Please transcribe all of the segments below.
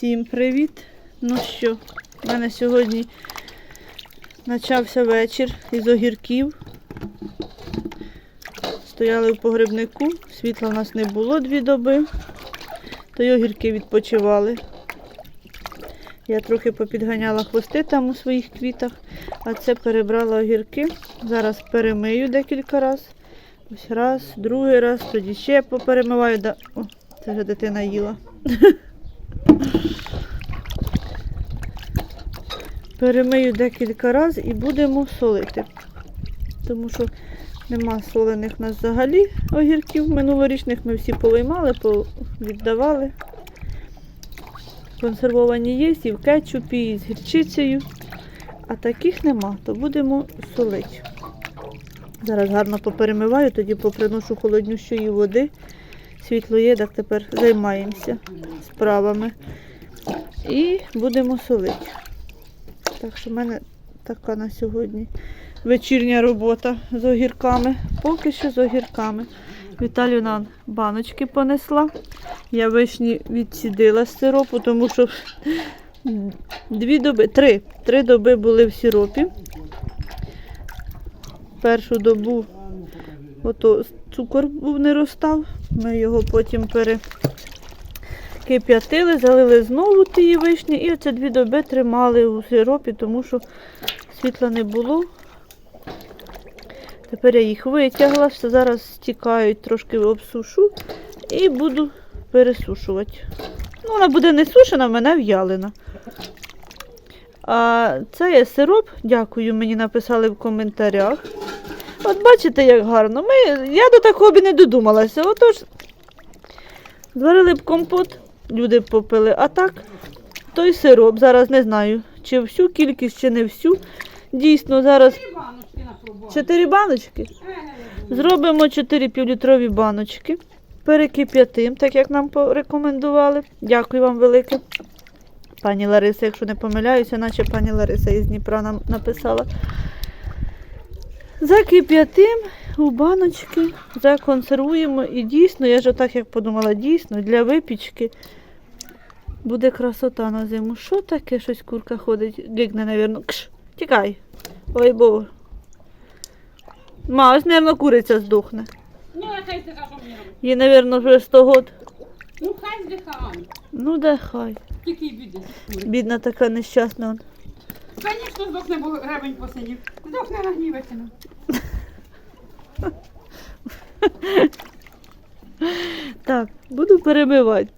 Всім привіт! Ну що, в мене сьогодні почався вечір із огірків. Стояли в погребнику, світла в нас не було дві доби, то й огірки відпочивали. Я трохи попідганяла хвости там у своїх квітах, а це перебрала огірки. Зараз перемию декілька разів. Ось раз, другий раз, тоді ще поперемиваю. О, це вже дитина їла. Перемию декілька разів і будемо солити. Тому що нема солених у нас взагалі огірків. Минулорічних ми всі повиймали, віддавали. Консервовані є і в кетчупі, і з гірчицею. А таких нема, то будемо солити. Зараз гарно поперемиваю, тоді поприношу холоднющої води. Світло є, так тепер займаємося справами. І будемо солити. Так що в мене така на сьогодні вечірня робота з огірками. Поки що з огірками. Віталю нам баночки понесла. Я вишні відсідила з сиропу, тому що дві доби, три, три доби були в сиропі. Першу добу ото цукор був не розстав. Ми його потім перекип'ятили, залили знову тієї вишні і оце дві доби тримали у сиропі, тому що світла не було. Тепер я їх витягла, все зараз стікають, трошки обсушу і буду пересушувати. Ну, вона буде не сушена, в мене в'ялена. А це є сироп, дякую, мені написали в коментарях. От бачите, як гарно. Ми, я до такого б не додумалася. Отож, зварили б компот, люди попили, а так, той сироп, зараз не знаю, чи всю кількість, чи не всю. Дійсно, зараз. 4 баночки. Зробимо 4 півлітрові баночки. Перекип'ятим, так як нам порекомендували. Дякую вам велике. Пані Лариса, якщо не помиляюся, наче пані Лариса із Дніпра нам написала. Закип'ятим у баночки, законсервуємо і дійсно, я ж так як подумала, дійсно для випічки буде красота на зиму. Що таке? Щось курка ходить, гигне, навірно. Кш, тікай. Ой бо. Ма, ось, навірно, куриця здохне. Ну, нехай здиха, що. Їй, навірно, вже 100 год. Ну, хай здиха, Аня. Ну, де хай. Тільки й біди. Бідна така нещасна. Звісно, здохне, бо гребень посидів. Здохне нагнівиться. Так, буду перебивати.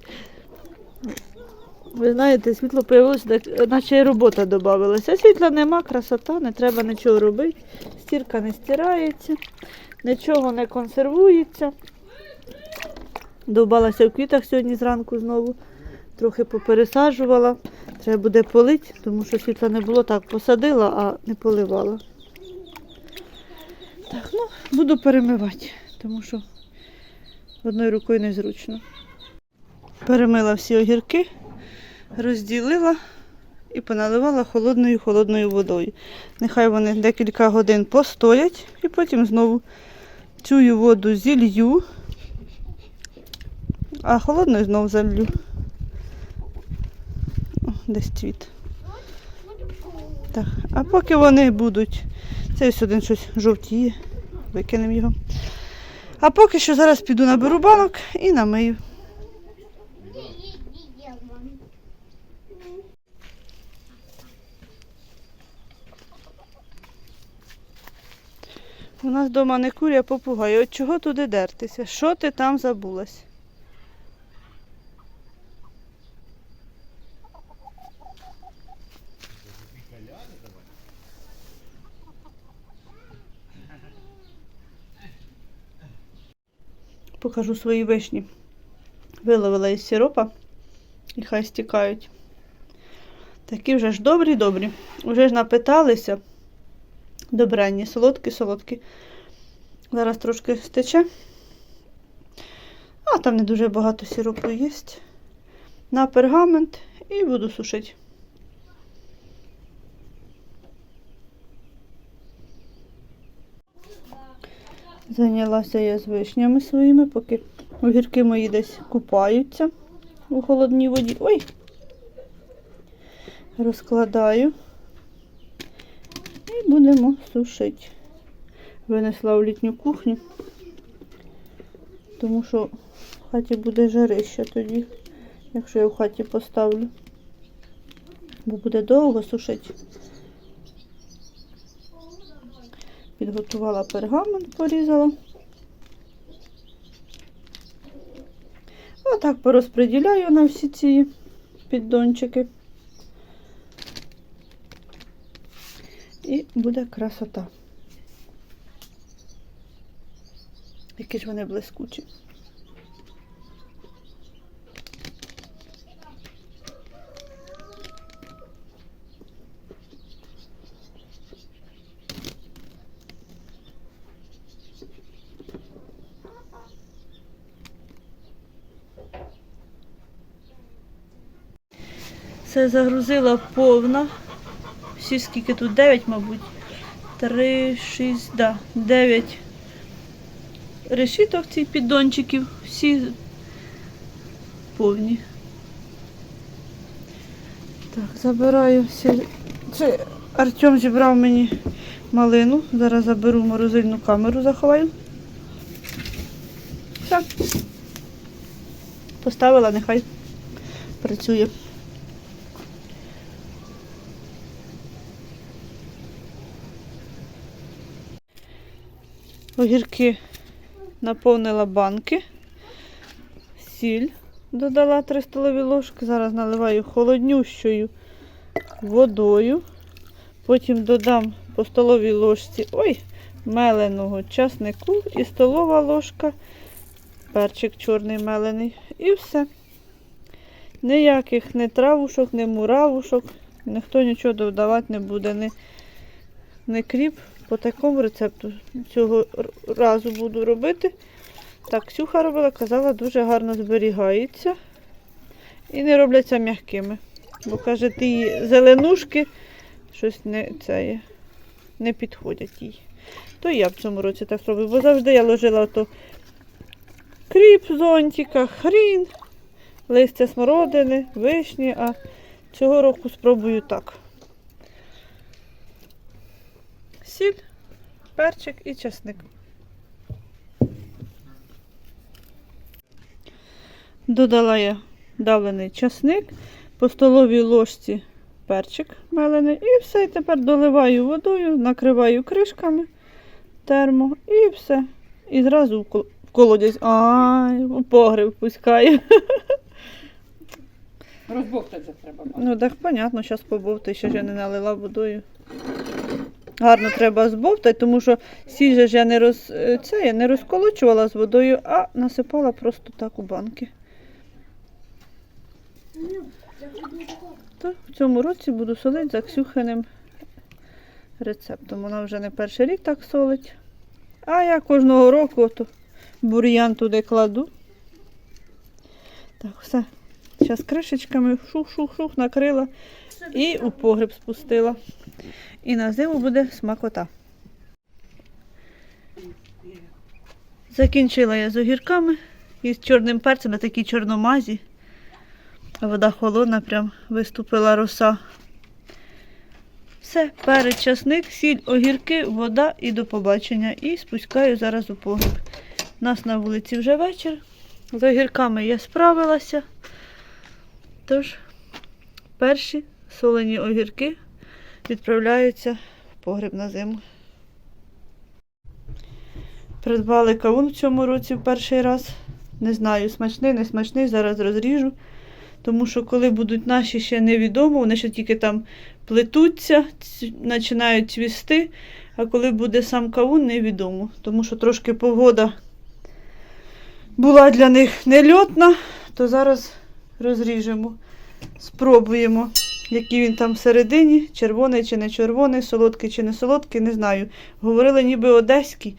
Ви знаєте, світло появилося, наче й робота додавалася. Світла нема, красота, не треба нічого робити. Стірка не стирається, нічого не консервується. Довбалася в квітах сьогодні зранку знову. Трохи попересаджувала. Треба буде полити, тому що світла не було так, посадила, а не поливала. Так, ну, буду перемивати, тому що одною рукою незручно. Перемила всі огірки, розділила і поналивала холодною холодною водою. Нехай вони декілька годин постоять і потім знову цю воду зілью, а холодною знову залью. О, десь цвіт. Так, а поки вони будуть, це ось один щось жовтіє, викинемо його. А поки що зараз піду наберу банок і намию. У нас вдома не куря, попугай. От чого туди дертися? Що ти там забулась? Покажу свої вишні. Виловила із сиропа і хай стікають. Такі вже ж добрі-добрі. Вже ж напиталися. Добренні, солодкі-солодкі. Зараз трошки стече. А там не дуже багато сиропу є. На пергамент і буду сушити. Зайнялася я з вишнями своїми, поки огірки мої десь купаються у холодній воді. Ой, розкладаю будемо сушити. Винесла в літню кухню, тому що в хаті буде жарище тоді, якщо я в хаті поставлю. Бо буде довго сушити. Підготувала пергамент, порізала. Отак порозподіляю на всі ці піддончики. І буде красота. Які ж вони блискучі. Все загрузила повна. Всі скільки тут? 9, мабуть. 3, 6, да, 9 решіток цих піддончиків. Всі повні. Так, забираю всі. Це Артем зібрав мені малину. Зараз заберу морозильну камеру, заховаю. Все. Поставила, нехай працює. Огірки наповнила банки, сіль додала 3 столові ложки. Зараз наливаю холоднющою водою. Потім додам по столовій ложці ой, меленого часнику і столова ложка, перчик чорний мелений. І все. Ніяких не травушок, не муравушок, ніхто нічого додавати не буде, не, не кріп. По такому рецепту цього разу буду робити. Так, Ксюха робила, казала, дуже гарно зберігається. І не робляться м'якими. Бо каже, ті зеленушки щось не, це, не підходять їй. То я в цьому році так зробив, бо завжди я ложила то кріп в хрін, листя смородини, вишні, а цього року спробую так. Сіль, перчик і чесник. Додала я давлений часник, по столовій ложці перчик мелений і все. І тепер доливаю водою, накриваю кришками термо і все. І зразу в колодязь. Ай, у погреб пускаю. Розбовтати треба. Ну так, понятно, зараз побовтаю, ще ж я не налила водою. Гарно треба збовтати, тому що сіль ж я не, роз, е, це, я не розколочувала з водою, а насипала просто так у банки. То в цьому році буду солити за Ксюхиним рецептом. Вона вже не перший рік так солить. А я кожного року то бур'ян туди кладу. Так, все. Зараз кришечками шух-шух-шух накрила і у погреб спустила. І на зиму буде смакота. Закінчила я з огірками і з чорним перцем на такій чорномазі. Вода холодна, прям виступила роса. Все, перець, часник, сіль, огірки, вода і до побачення. І спускаю зараз у погреб. У нас на вулиці вже вечір. З огірками я справилася. Тож, перші солені огірки відправляються в погреб на зиму. Придбали кавун в цьому році в перший раз. Не знаю, смачний, не смачний, зараз розріжу. Тому що коли будуть наші ще невідомо, вони ще тільки там плетуться, починають цвісти, а коли буде сам кавун, невідомо. Тому що трошки погода була для них нельотна, то зараз розріжемо, спробуємо, який він там всередині, червоний чи не червоний, солодкий чи не солодкий, не знаю. Говорили ніби одеський,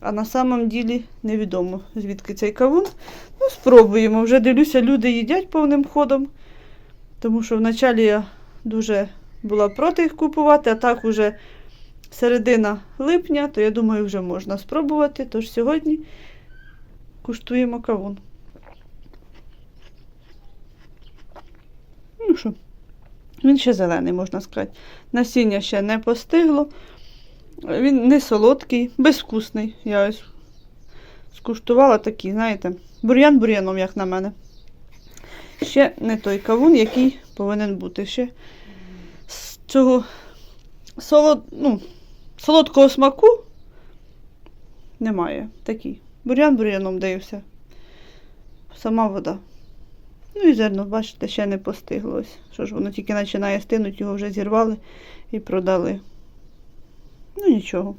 а на самом ділі невідомо, звідки цей кавун. Ну, спробуємо. Вже дивлюся, люди їдять повним ходом, тому що вначалі я дуже була проти їх купувати, а так уже середина липня, то я думаю, вже можна спробувати. Тож сьогодні куштуємо кавун. Ну що, Він ще зелений, можна сказати. Насіння ще не постигло. Він не солодкий, безвкусний. Я ось скуштувала такий, знаєте, бур'ян бур'яном, як на мене. Ще не той кавун, який повинен бути. Ще з цього солод, ну, солодкого смаку немає. Такий. Бур'ян бур'яном дається. Сама вода. Ну і зерно, бачите, ще не постигло. Що ж воно тільки починає стинуть, його вже зірвали і продали. Ну нічого.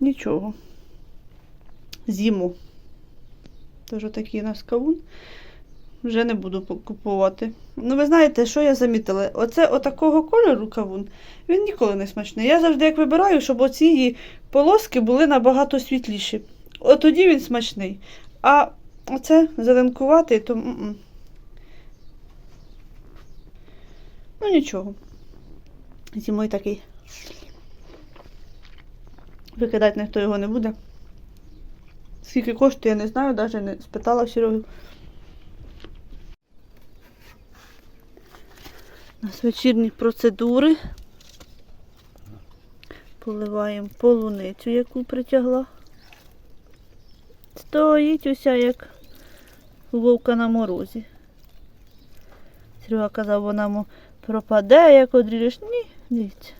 Нічого. Зиму. Тож такий у нас кавун. Вже не буду купувати. Ну, ви знаєте, що я замітила? Оце отакого кольору кавун, він ніколи не смачний. Я завжди як вибираю, щоб оці полоски були набагато світліші. От тоді він смачний. А оце зеленкуватий, то. Ну нічого. Зимой такий. Викидати ніхто його не буде. Скільки коштує, я не знаю, навіть не спитала Сереги. У нас вечірні процедури. Поливаємо полуницю, яку притягла. Стоїть уся як вовка на морозі. Серега казав, вона му пропаде, як одріжеш. Ні, дивіться.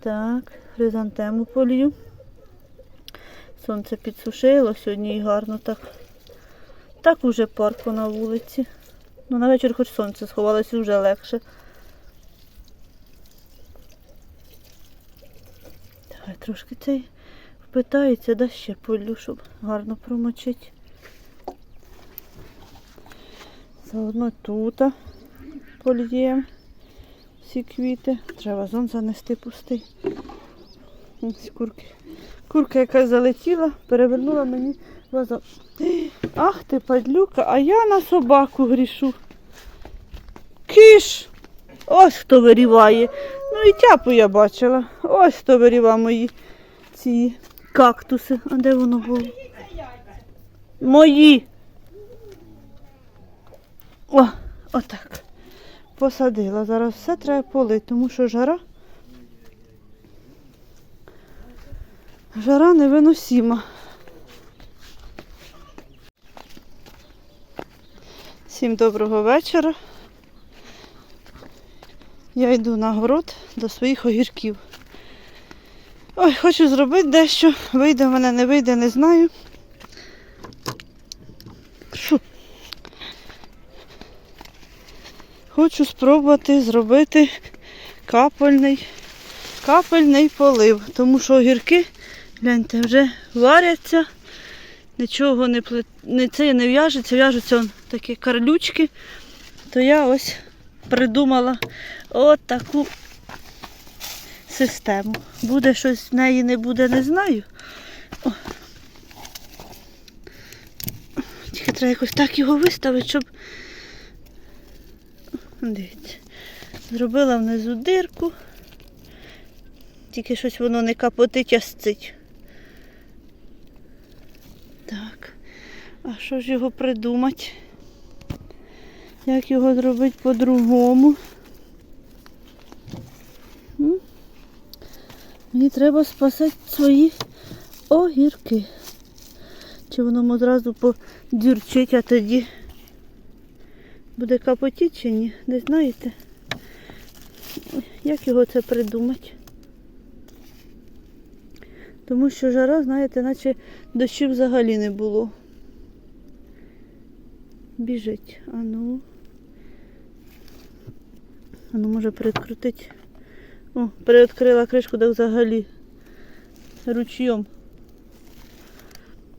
Так, хризантему полью. Сонце підсушило сьогодні і гарно так. Так уже парко на вулиці. Ну, на вечір хоч сонце сховалося вже легше. Давай трошки цей впитається, да ще полю, щоб гарно промочити. Заодно тут поліємо всі квіти. Треба вазон занести пустий. Ось курки. Курка якась залетіла, перевернула мені вазон. Ах ти, падлюка, а я на собаку грішу. Киш! Ось хто виріває. Ну і тяпу я бачила. Ось хто вирівав мої ці кактуси. А де воно було? Мої. О, отак. Посадила. Зараз все треба полити, тому що жара. Жара невиносима. Всім доброго вечора. Я йду на город до своїх огірків. Ой, хочу зробити дещо. Вийде в мене, не вийде, не знаю. Хочу спробувати зробити капельний, капельний полив, тому що огірки, гляньте, вже варяться, нічого не, плет... не, це не в'яжеться, в'яжуться он такі карлючки. То я ось придумала от таку систему. Буде щось в неї не буде, не знаю. О. Тільки треба якось так його виставити, щоб. Дивіться. Зробила внизу дирку. Тільки щось воно не капотить, а сцить. Так. А що ж його придумати? Як його зробити по-другому? Мені треба спасати свої огірки. Чи воно одразу подюрчить, а тоді буде капотіти чи ні? Не знаєте? Як його це придумати? Тому що жара, знаєте, наче дощів взагалі не було. Біжить. А ну. А ну може перекрутити. О, переоткрила кришку, так взагалі. Ручйом.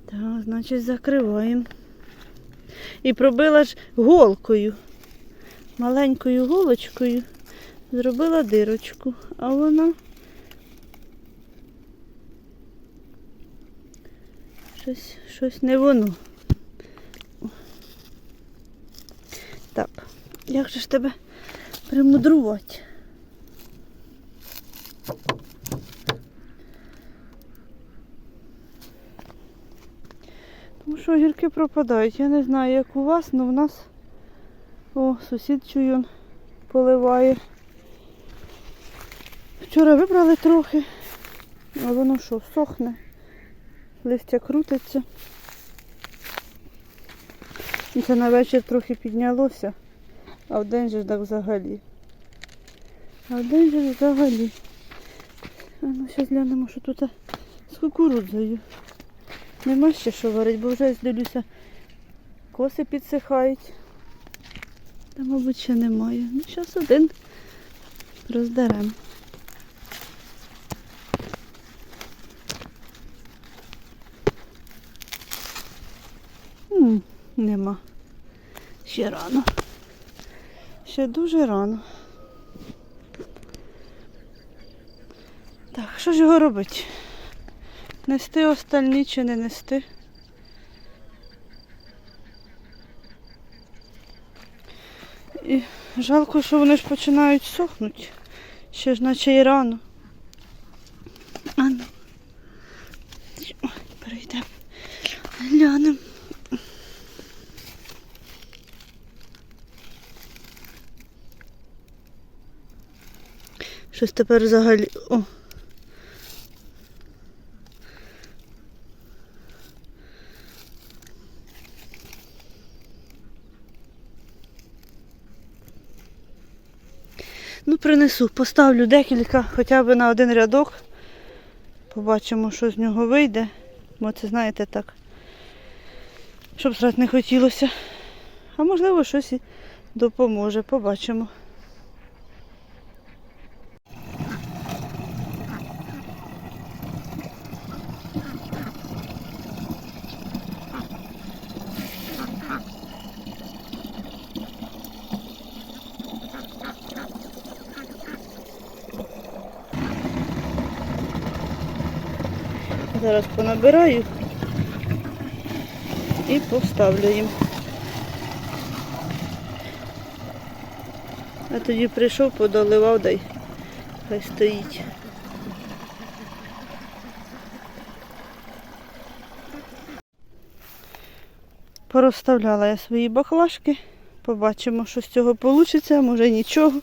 Так, значить закриваємо. І пробила ж голкою. Маленькою голочкою зробила дирочку, а вона щось, щось не воно. Так, як же ж тебе примудрувати? Тому що огірки пропадають. Я не знаю, як у вас, але в нас... О, сусід чую, поливає. Вчора вибрали трохи, а воно що, сохне, листя крутиться. І Це на вечір трохи піднялося, а вдень же ж так взагалі. А вдень же ж взагалі. А ну зараз глянемо, що тут з кукурудзою. Нема ще що варить, бо вже дивлюся, коси підсихають. Та, мабуть, ще немає. Ну, зараз один роздеремо. Нема. Ще рано. Ще дуже рано. Так, що ж його робити? Нести остальні чи не нести? І жалко, що вони ж починають сохнути. Ще ж наче і рано. А ну. Ой, Перейдемо. Глянемо. Щось тепер взагалі. О. Принесу, поставлю декілька, хоча б на один рядок. Побачимо, що з нього вийде. Бо це, знаєте, так. Щоб зразу не хотілося. А можливо, щось і допоможе. Побачимо. Зараз понабираю і поставлю їм. А тоді прийшов, подоливав, дай хай стоїть. Порозставляла я свої баклажки. Побачимо, що з цього вийде, може нічого.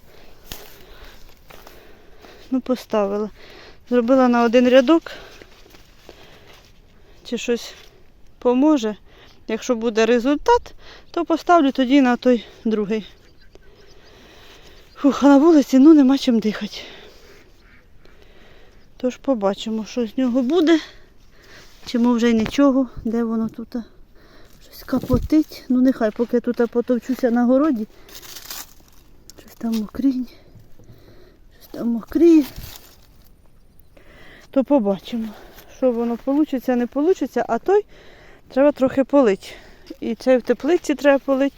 Ну, поставила. Зробила на один рядок. Чи щось поможе. Якщо буде результат, то поставлю тоді на той другий. Фух, а на вулиці ну нема чим дихати. Тож побачимо, що з нього буде. Чи може вже й нічого, де воно тут щось капотить. Ну нехай поки тут потовчуся на городі. Щось там мокрінь. Щось там мокріє. То побачимо, що воно вийде, не вийде, а той треба трохи полити. І цей в теплиці треба полити,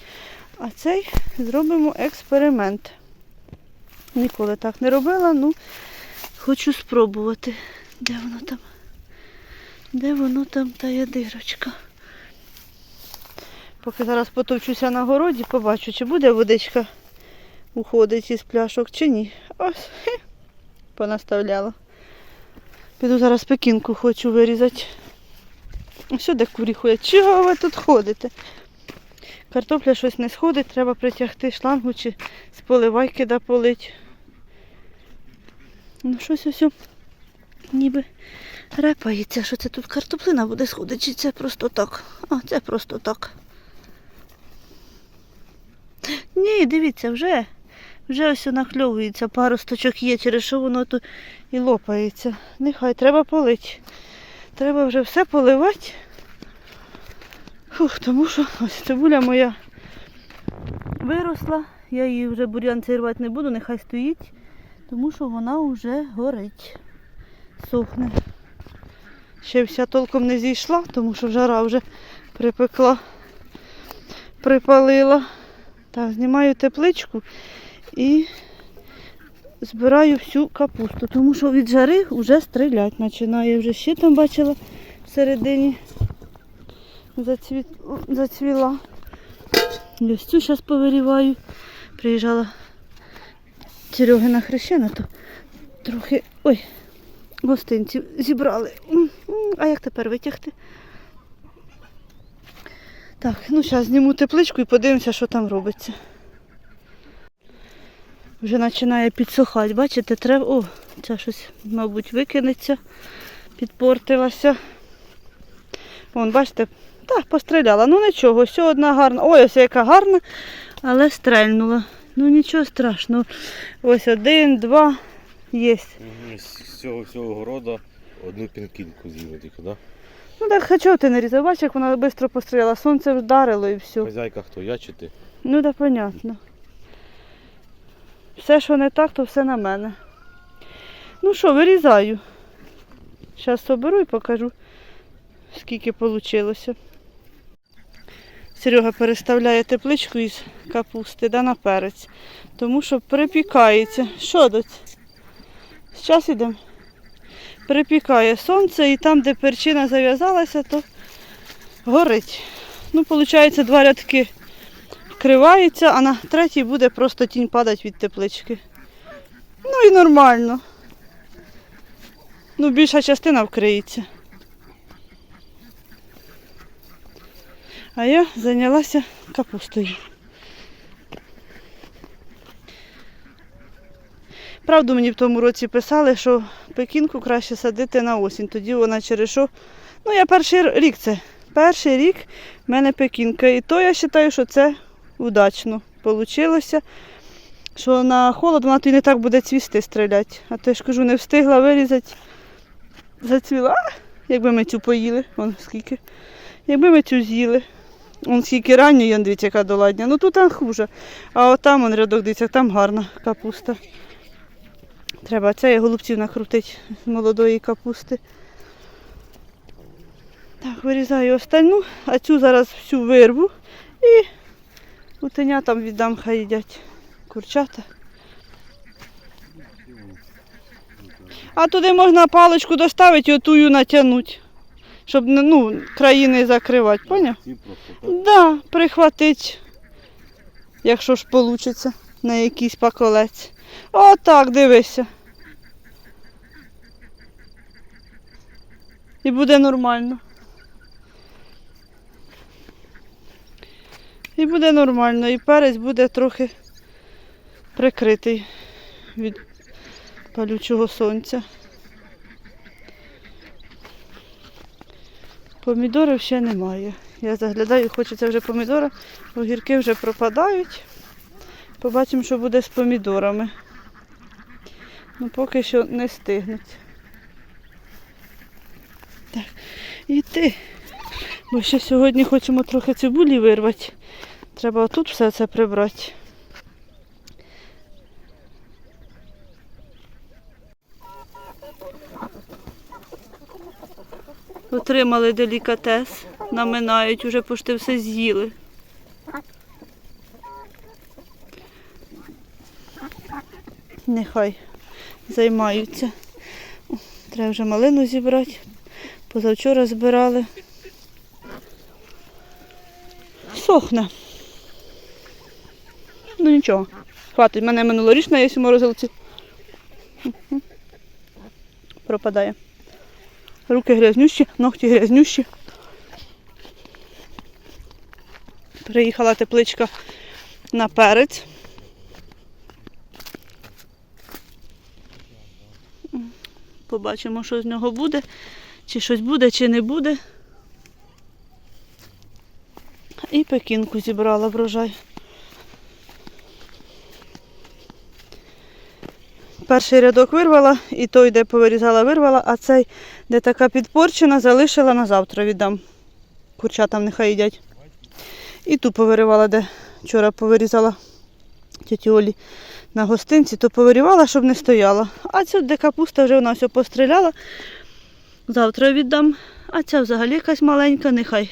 а цей зробимо експеримент. Ніколи так не робила, ну хочу спробувати. Де воно там? Де воно там та є дирочка? Поки зараз потовчуся на городі, побачу, чи буде водичка уходить із пляшок, чи ні. Ось, понаставляла. Піду зараз пекінку хочу вирізати. Ось сюди курі ходять. Чого ви тут ходите? Картопля щось не сходить, треба притягти шлангу чи з поливайки да полить. Ну щось ось ніби репається, що це тут картоплина буде сходити, чи це просто так. А, це просто так. Ні, дивіться, вже. Вже ось накльовується, паросточок є, через що воно тут і лопається. Нехай треба полити. Треба вже все поливати. Фух, тому що ось цибуля моя виросла. Я її вже бур'ян цей рвати не буду, нехай стоїть, тому що вона вже горить, сохне. Ще вся толком не зійшла, тому що жара вже припекла, припалила. Так, знімаю тепличку і збираю всю капусту, тому що від жари вже стрілять починає. Вже ще там бачила всередині зацвіла. Ось цю зараз повиріваю. Приїжджала Серегина хрещена, то трохи ой, гостинців зібрали. А як тепер витягти? Так, ну зараз зніму тепличку і подивимося, що там робиться. Вже починає підсухати. Бачите, треба. О, це щось, мабуть, викинеться, підпортилася. Вон, бачите, так, постріляла. Ну нічого, все одна гарна. Ой, ось яка гарна, але стрельнула. Ну нічого страшного. Ось один, два, є. З цього всього города одну пінкінку з'їли тільки, да? Ну так чого ти не різав? Бачиш, як вона швидко постріляла. Сонце вдарило і все. Хазяйка хто, я чи ти? Ну так понятно. Все, що не так, то все на мене. Ну що, вирізаю. Зараз соберу і покажу, скільки вийшло. Серега переставляє тепличку із капусти да, на перець, тому що припікається. Що доць? Зараз йдемо. Припікає сонце і там, де перчина зав'язалася, то горить. Ну, виходить, два рядки вкривається, а на третій буде просто тінь падати від теплички. Ну і нормально. Ну, більша частина вкриється. А я зайнялася капустою. Правду мені в тому році писали, що пекінку краще садити на осінь, тоді вона через що. Ну, я перший рік це. Перший рік в мене пекінка. І то я вважаю, що це удачно вийшло. Що на холод вона то й не так буде цвісти стріляти. А то я ж кажу, не встигла вирізати, зацвіла. Якби ми цю поїли, вон скільки. Якби ми цю з'їли. Вон скільки ранньої, дивіться, яка доладня. Ну тут хуже. А от там он рядок, дивіться, там гарна капуста. Треба це голубців накрутити з молодої капусти. Так, вирізаю остальну, а цю зараз всю вирву і утенятам віддам, хай їдять курчата. А туди можна паличку доставити і отую натягнути, щоб ну, країни закривати, поняв? Так. Да, прихватить, якщо ж вийде, на якийсь паколець. Отак, дивися. І буде нормально. І буде нормально, і перець буде трохи прикритий від палючого сонця. Помідорів ще немає. Я заглядаю, хочеться вже помідора, огірки вже пропадають. Побачимо, що буде з помідорами. Ну, поки що не стигнуть. Так, іти. Бо ще сьогодні хочемо трохи цибулі вирвати. Треба отут все це прибрати. Отримали делікатес, наминають, уже пошти все з'їли. Нехай займаються. Треба вже малину зібрати. Позавчора збирали. Сохне. Ну нічого. Хватить, в мене минулорічна є у морозилці. Пропадає. Руки грязнющі, ногті грязнющі. Приїхала тепличка на перець. Побачимо, що з нього буде. Чи щось буде, чи не буде. І пекінку зібрала врожай. Перший рядок вирвала, і той, де повирізала, вирвала, а цей, де така підпорчена, залишила на завтра віддам. Курчатам нехай їдять. І ту повиривала, де вчора повирізала тіті Олі на гостинці, то повирівала, щоб не стояла. А цю, де капуста, вже вона все постріляла. Завтра віддам. А ця взагалі якась маленька, нехай.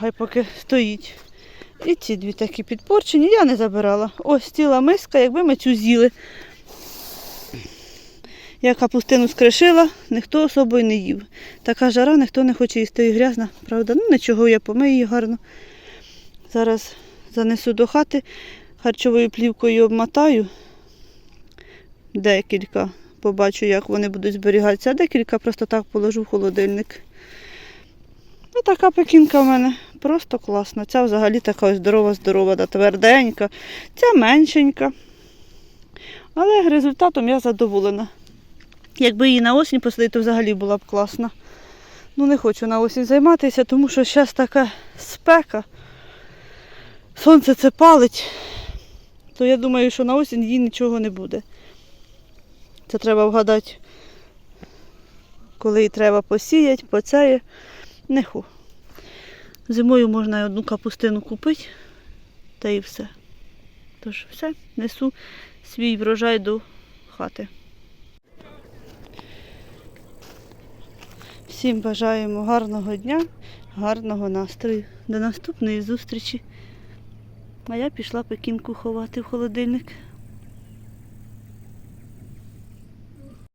Хай поки стоїть. І ці дві такі підпорчені я не забирала. Ось ціла миска, якби ми цю з'їли. Я капустину скришила, ніхто особою не їв. Така жара, ніхто не хоче їсти і грязна, правда. Ну нічого, я помию її гарно. Зараз занесу до хати, харчовою плівкою обмотаю. Декілька. Побачу, як вони будуть зберігатися, а декілька просто так положу в холодильник. Ну, така пекінка в мене Просто класно. Ця взагалі така здорова-здорова, да, тверденька. Ця меншенька. Але результатом я задоволена. Якби її на осінь посадити, то взагалі була б класна. Ну, не хочу на осінь займатися, тому що зараз така спека. Сонце це палить. То я думаю, що на осінь їй нічого не буде. Це треба вгадати, коли її треба посіяти, поцеє. Не ху. Зимою можна одну капустину купити, та і все. Тож все, несу свій врожай до хати. Всім бажаємо гарного дня, гарного настрою. До наступної зустрічі. А я пішла пекінку ховати в холодильник.